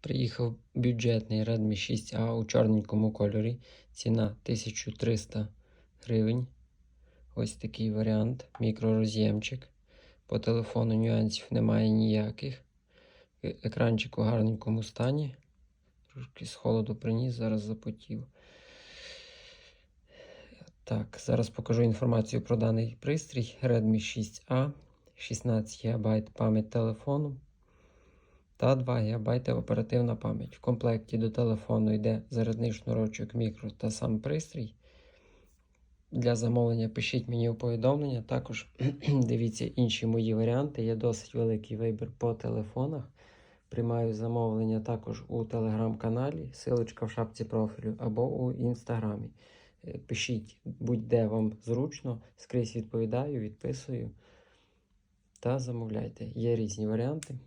Приїхав бюджетний Redmi 6A у чорненькому кольорі. Ціна 1300 гривень. Ось такий варіант. Мікророз'ємчик. По телефону нюансів немає ніяких. Е- Екранчик у гарненькому стані. Трошки з холоду приніс, зараз запотів. Так, зараз покажу інформацію про даний пристрій. Redmi 6A, 16 ГБ пам'ять телефону та 2 ГБ оперативна пам'ять. В комплекті до телефону йде зарядний шнурочок мікро та сам пристрій. Для замовлення пишіть мені у повідомлення. Також дивіться інші мої варіанти. Є досить великий вибір по телефонах. Приймаю замовлення також у телеграм-каналі, силочка в шапці профілю або у інстаграмі. Е, Пишіть будь-де вам зручно, скрізь відповідаю, відписую та замовляйте. Є різні варіанти.